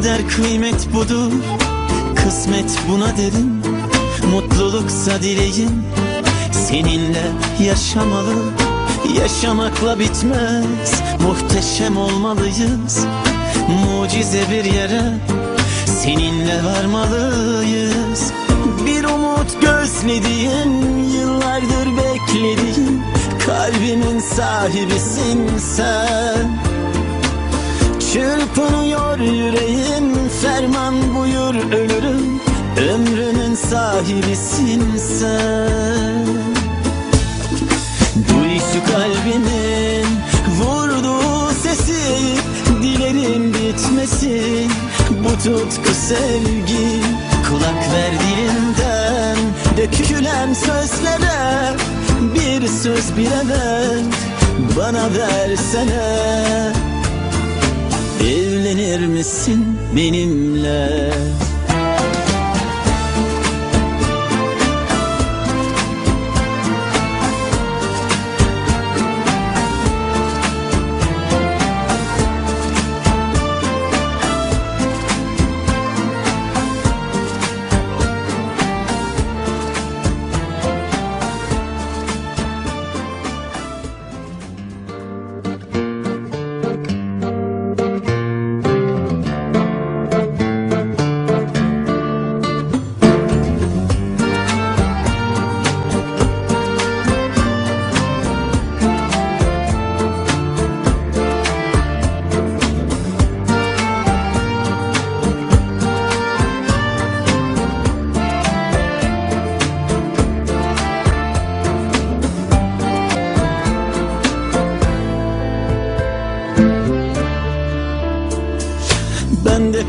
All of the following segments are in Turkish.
Kader kıymet budur Kısmet buna derim Mutluluksa dileğim Seninle yaşamalı. Yaşamakla bitmez Muhteşem olmalıyız. Mucize bir yere Seninle varmalıyız. Bir umut gözlediğim Yıllardır beklediğim. Kalbimin sahibisin sen Çırpınıyor yüreğim Ferman buyur ölürüm. Ömrünün sahibisin sen. Duy şu kalbimin Vurduğu sesi Dilerim bitmesin. Bu tutku sevgi Kulak ver dilimden Dökülen sözlere Bir söz bir evet Bana versene misin benimle?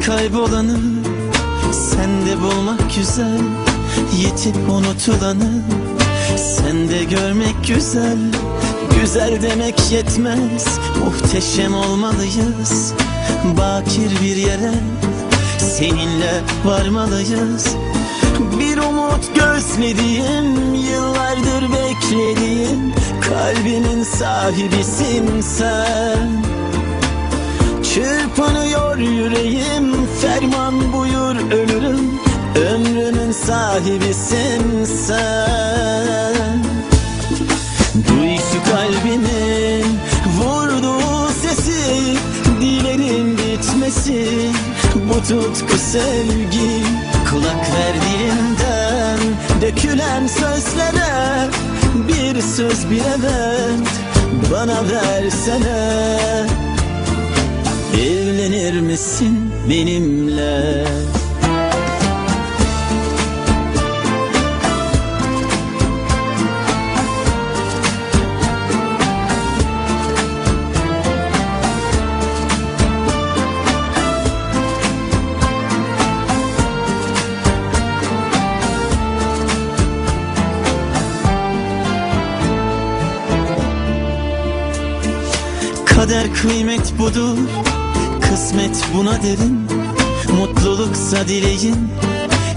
Kaybolanı Sende bulmak güzel Yitip unutulanı Sende görmek güzel Güzel demek yetmez Muhteşem olmalıyız Bakir bir yere Seninle varmalıyız. Bir umut gözlediğim Yıllardır beklediğim Kalbimin sahibisin sen. Çırpınıyor yüreğim sahibisin sen. Duy şu kalbinin Vurduğu sesi Dilerim bitmesin Bu tutku sevgi Kulak ver dilimden Dökülen sözlere Bir söz bir evet Bana versene. Evlenir misin benimle? Kader kıymet budur. Kısmet buna derim Mutluluksa dileğim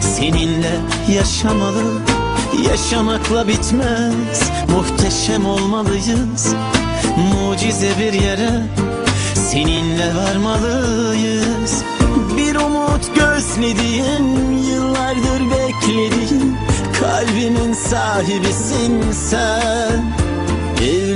Seninle yaşamalı Yaşamakla bitmez. Muhteşem olmalıyız Mucize bir yere. Seninle varmalıyız. Bir umut gözlediğim Yıllardır beklediğim. Kalbimin sahibisin sen